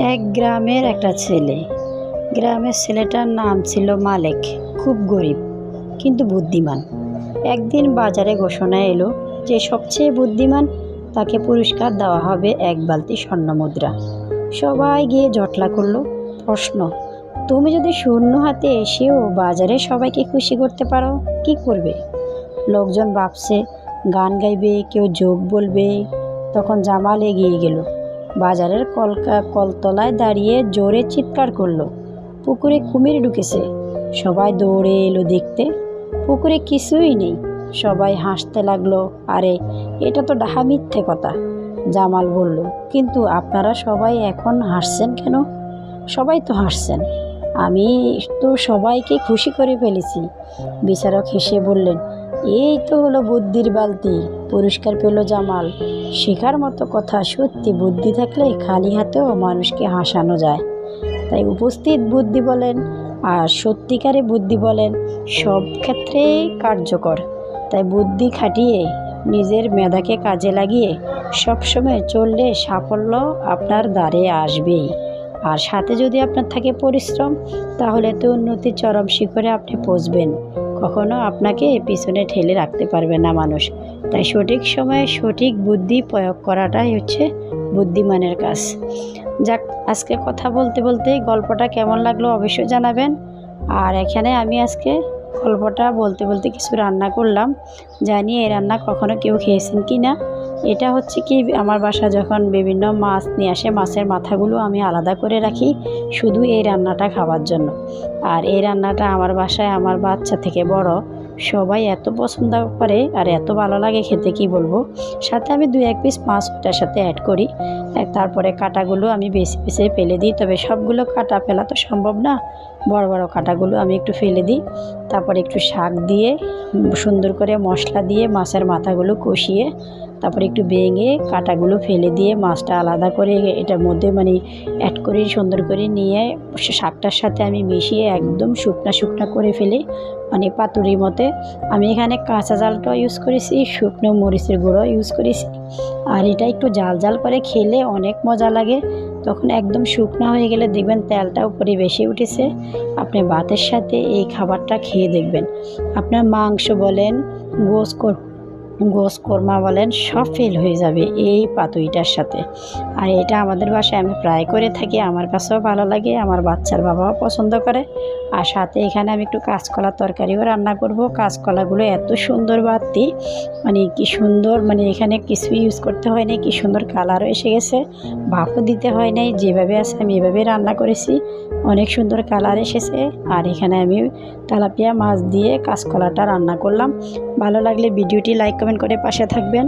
এক গ্রামের একটা ছেলে। গ্রামের ছেলেটার নাম ছিল মালেক, খুব গরিব, কিন্তু বুদ্ধিমান। একদিন বাজারে ঘোষণা এলো যে সবচেয়ে বুদ্ধিমান তাকে পুরস্কার দেওয়া হবে এক বালতি স্বর্ণ মুদ্রা। সবাই গিয়ে জটলা করল, প্রশ্ন, তুমি যদি শূন্য হাতে এসেও বাজারে সবাইকে খুশি করতে পারো, কি করবে? লোকজন ভাবছে, গান গাইবে, কেউ যোগ বলবে। তখন জামাল এগিয়ে গেল। বাজারের কলকা, কলতলায় দাঁড়িয়ে জোরে চিৎকার করল। পুকুরে কুমির ঢুকেছে। সবাই দৌড়ে এলো দেখতে। পুকুরে কিছুই নেই। সবাই হাসতে লাগল। আরে, এটা তো ডাহা মিথ্যে কথা, জামাল বলল। কিন্তু আপনারা সবাই এখন হাসছেন কেন? সবাই তো হাসছেন। আমি তো সবাইকে খুশি করে ফেলেছি। বিচারক হেসে বললেন, এই তো হলো বুদ্ধির বালতি। পুরস্কার পেল জামাল। শেখার মতো কথা সত্যি বুদ্ধি থাকলে খালি হাতেও মানুষকে হাসানো যায়। তাই উপস্থিত বুদ্ধি বলেন, আর সত্যিকারে বুদ্ধি বলেন, সব ক্ষেত্রেই কার্যকর। তাই বুদ্ধি খাটিয়ে, নিজের মেধাকে কাজে লাগিয়ে, সবসময় চললে সাফল্য আপনার দ্বারে আসবেই। আর সাথে যদি আপনার থাকে পরিশ্রম, তাহলে তো উন্নতির চরম শিখরে আপনি পৌঁছবেন। কখনো আপনাকে পিছনে ঠেলে রাখতে পারবে না মানুষ। তাই সঠিক সময়ে সঠিক বুদ্ধি প্রয়োগ করাটাই হচ্ছে বুদ্ধিমানের কাজ। যাক, আজকে কথা বলতে বলতে গল্পটা কেমন লাগল অবশ্যই জানাবেন। আর এখানে আমি আজকে গল্পটা বলতে বলতে কিছু রান্না করলাম। জানি এই রান্না কখনো কেউ খেয়েছেন কি না এটা হচ্ছে কি, আমার বাসা যখন বিভিন্ন মাছ নিয়ে আসে, মাছের মাথাগুলো আমি আলাদা করে রাখি শুধু এই রান্নাটা খাওয়ার জন্য। আর এই রান্নাটা আমার বাসায় আমার বাচ্চা থেকে বড়, সবাই এত পছন্দ করে আর এত ভালো লাগে খেতে, কি বলব? সাথে আমি দুই এক পিস মাছ ওটার সাথে অ্যাড করি। তারপরে কাটাগুলো আমি বেছে বেছে ফেলে দিই, তবে সবগুলো কাটা ফেলা তো সম্ভব না। বড় বড় কাটাগুলো আমি একটু ফেলে দিই। তারপরে একটু শাক দিয়ে সুন্দর করে মশলা দিয়ে মাছের মাথাগুলো কষিয়ে তারপরে একটু ভেঙে কাটাগুলো ফেলে দিয়ে মাছটা আলাদা করে এটার মধ্যে মানে অ্যাড করে সুন্দর করে নিয়ে শাকটার সাথে আমি মিশিয়ে একদম শুকনা শুকনা করে ফেলি। মানে পাতুরি মতে। আমি এখানে কাঁচা জালটাও ইউজ করেছি, শুকনো মরিচের গুঁড়ো ইউজ করেছি। আর এটা একটু জাল জাল করে খেলে অনেক মজা লাগে। তখন একদম শুকনো হয়ে গেলে দেখবেন তেলটা উপরে বেশি উঠেছে। আপনি ভাতের সাথে এই খাবারটা খেয়ে দেখবেন। আপনার মাংস বলেন গোস গোস বলেন, সব ফেল হয়ে যাবে এই পাতুইটার সাথে। আর এটা আমাদের বাসায় আমি প্রায় করে থাকি, আমার কাছেও ভালো লাগে, আমার বাচ্চার বাবাও পছন্দ করে। আর সাথে এখানে আমি একটু কাঁচকলার তরকারিও রান্না করব। কাঁচকলাগুলো এত সুন্দর বাড়তি মানে কি সুন্দর মানে এখানে কিছু ইউজ করতে হয় নাই কি সুন্দর কালারও এসে গেছে। ভাপও দিতে হয় নাই, যেভাবে আছে আমি এভাবে রান্না করেছি। অনেক সুন্দর কালার এসেছে। আর এখানে আমি তেলাপিয়া মাছ দিয়ে কাঁচকলাটা রান্না করলাম। ভালো লাগলে ভিডিওটি লাইক কমেন্ট করে পাশে থাকবেন।